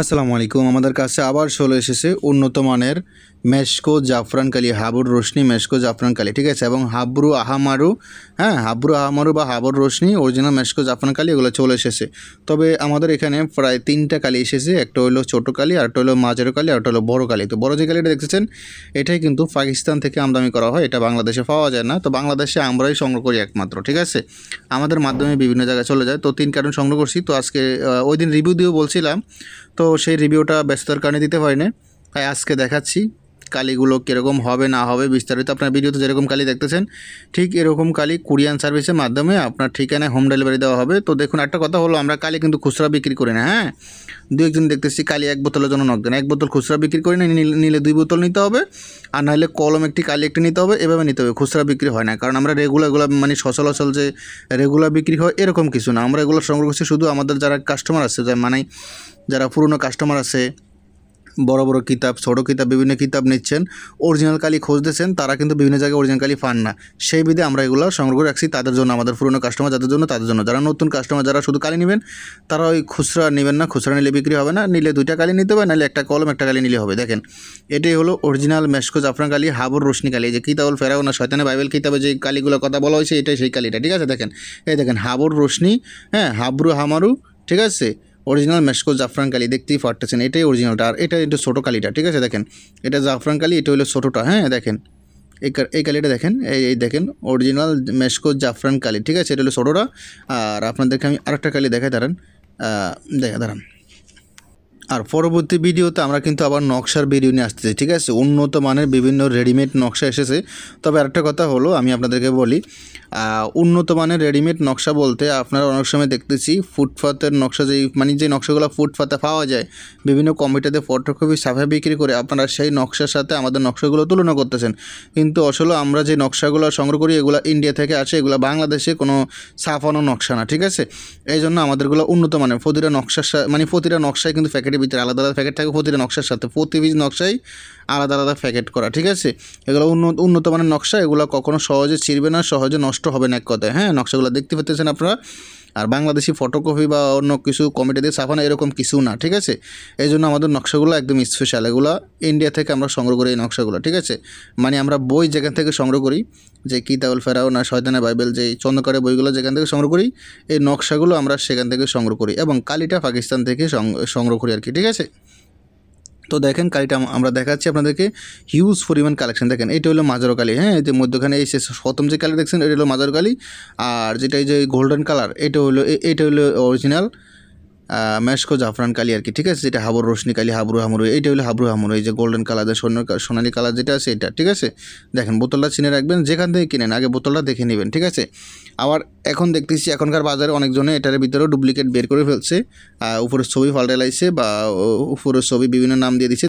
আসসালামু আলাইকুম। আমাদের কাছে আবার চলে এসেছে উন্নত মানের মেশকো জাফরান কালি, হাবুর রোশনি মেশকো জাফরান কালি, ঠিক আছে? এবং হাবরু আহামারু হ্যাঁ হাবরু আহামারু বা হাবর রোশনি অরিজিনাল মেশকো জাফরান কালি, এগুলো চলে এসেছে। তবে আমাদের এখানে প্রায় তিনটা কালি এসেছে, একটা হলো ছোটো কালি, আর একটা হলো মাঝারো কালি, আর একটা হলো বড় কালি। তো বড় যে কালিটা দেখতেছেন, এটাই কিন্তু পাকিস্তান থেকে আমদানি করা হয়, এটা বাংলাদেশে পাওয়া যায় না। তো বাংলাদেশে আমরাই সংগ্রহ করি একমাত্র, ঠিক আছে? আমাদের মাধ্যমে বিভিন্ন জায়গায় চলে যায়। তো তিন কারণ সংগ্রহ করছি। তো আজকে ওই দিন রিভিউ দিয়েও বলছিলাম। তো সেই রিভিউটা ব্যস্ততার কারণে দিতে পারিনি তাই আজকে দেখাচ্ছি। কালিগুলো কীরকম হবে, না হবে, বিস্তারিত আপনার ভিডিওতে যেরকম কালি দেখতেছেন, ঠিক এরকম কালি কুরিয়ান সার্ভিসের মাধ্যমে আপনার ঠিকানায় হোম ডেলিভারি দেওয়া হবে। তো দেখুন, একটা কথা হলো, আমরা কালি কিন্তু খুচরা বিক্রি করি না হ্যাঁ? দু একজন দেখতেছি কালি এক বোতলের জন্য নক দেন, এক বোতল খুচরা বিক্রি করি না নিলে- দুই বোতল নিতে হবে, আর নাহলে কলম একটি, কালি একটি নিতে হবে, এভাবে নিতে হবে, খুচরা বিক্রি হয় না, কারণ আমরা রেগুলার এগুলো মানে সচলাচল যে রেগুলার বিক্রি হয়, এরকম কিছু না। আমরা এগুলো সংগ্রহ করছি শুধু আমাদের যারা কাস্টমার আছে মানে যারা পুরনো কাস্টমার আছে বড় বড় কিতাব, ছোটো কিতাব, বিভিন্ন কিতাব নিচ্ছেন। অরিজিনাল কালি খুঁজতেছেন তারা কিন্তু বিভিন্ন জায়গায় অরিজিনাল কালি পান না। সেই বিধে আমরা এগুলো সংগ্রহ করে রাখছি তাদের জন্য, আমাদের পুরনো কাস্টমার যাদের জন্য, তাদের জন্য। যারা নতুন কাস্টমার যারা শুধু কালি নেবেন, তারা ওই খুচরা নেবেন না, খুচরা নিলে বিক্রি হবে না, নিলে দুইটা কালি নিতে হবে, নাহলে একটা কলম, একটা কালি নিলে হবে। দেখেন, এটাই হলো অরিজিনাল মেশকো জাফরান কালি, হাবর রোশনি কালি। যে কিতাবুল ফেরাও না শয়তানে বাইবেল কিতাবে যে কালিগুলোর কথা বলা হয়েছে, এটাই সেই কালিটা, ঠিক আছে? দেখেন, এই দেখেন, হাবর রোশনি হ্যাঁ হাবরু হামারু, ঠিক আছে? অরিজিনাল মেশকো জাফরান কালি, দেখতেই পারতেছেন, এটাই অরিজিনালটা। আর এটা একটু ছোটো কালিটা, ঠিক আছে? দেখেন, এটা জাফরান কালি, এটা হলো ছোটোটা হ্যাঁ? দেখেন, এই এই কালিটা দেখেন, এই এই দেখেন, অরিজিনাল মেশকো জাফরান কালি, ঠিক আছে? এটা হলো ছোটোটা। আর আপনাদেরকে আমি আরেকটা কালি দেখাই, দাঁড়ান। দেখা, দাঁড়ান। আর পরবর্তী ভিডিওতে আমরা কিন্তু আবার নকশার ভিডিও নিয়ে আসতেছি ঠিক আছে? উন্নত মানের বিভিন্ন রেডিমেড নকশা এসেছে। তবে আরেকটা কথা হলো, আমি আপনাদেরকে বলি উন্নত মানের রেডিমেড নকশা বলতে আপনারা অনেক সময় দেখতেছি, ফুটপাতের নকশা যেই মানে যে নকশাগুলো ফুটপাতে পাওয়া যায়, বিভিন্ন কমিটিতে ফটোকপি সাফা বিক্রি করে আপনারা সেই নকশার সাথে আমাদের নকশাগুলো তুলনা করতেছেন। কিন্তু আসলে আমরা যে নকশাগুলো সংগ্রহ করি, এগুলো ইন্ডিয়া থেকে আসে, এগুলো বাংলাদেশে কোনো ছাপানো নকশা না, ঠিক আছে? এই জন্য আমাদেরগুলো উন্নত মানের, প্রতিটা নকশার মানে প্রতিটা নকশায় কিন্তু প্যাকেটের ভিতরে আলাদা আলাদা প্যাকেট থাকে, প্রতিটা নকশার সাথে। প্রতি পিস নকশাই আলাদা আলাদা প্যাকেট করা, ঠিক আছে? এগুলো উন্নত উন্নত মানের নকশা, এগুলো কখনো সহজে ছিঁড়বে না, সহজে নষ্ট হবে না এক কথায়। হ্যাঁ নকশাগুলো দেখতে পেতেছেন আপনারা? আর বাংলাদেশি ফটোকপি বা অন্য কিছু কমিটি দিয়ে ছাপানো এরকম কিছু না, ঠিক আছে? এই জন্য আমাদের নকশাগুলো একদম স্পেশাল এগুলো ইন্ডিয়া থেকে আমরা সংগ্রহ করি এই নকশাগুলো, ঠিক আছে? মানে আমরা বই যেখান থেকে সংগ্রহ করি, যে কিতাবুল ফেরাও না শয়তানা বাইবেল, যে চন্দ্রকারের বইগুলো যেখান থেকে সংগ্রহ করি, এই নকশাগুলো আমরা সেখান থেকে সংগ্রহ করি এবং কালিটা পাকিস্তান থেকে সংগ্রহ করি আর কি, ঠিক আছে? তো দেখেন কালিটা আম- আমরা দেখাচ্ছি আপনাদেরকে। হিউজ পরিমাণ কালেকশন দেখেন, এটা হলো মাজারো কালি হ্যাঁ? যে মধ্যখানে এই শেষ প্রথম যে কালি দেখছেন, এটা হলো মাজারো কালি। আর যেটা এই যে গোল্ডেন কালার এটা হলো এটা হলো অরিজিনাল মেশকো, জাফরান কালী আর কি, ঠিক আছে? যেটা হাবর, রোশনি কালী, হাবরু হামরু, এইটা হলো হাবরু হামরু, এই যে গোল্ডেন কালার সোনার সোনালী কালার যেটা আছে এটা, ঠিক আছে? দেখেন, বোতলটা চিনে রাখবেন, যেখান থেকে কিনেন, আগে বোতলটা দেখে নেবেন, ঠিক আছে? আবার এখন দেখতেছি, এখনকার বাজারে অনেকজনে এটার ভিতরেও ডুপ্লিকেট বের করে ফেলছে উপরের ছবি পাল্টে লাইছে বা উপরের ছবি বিভিন্ন নাম দিয়ে দিচ্ছে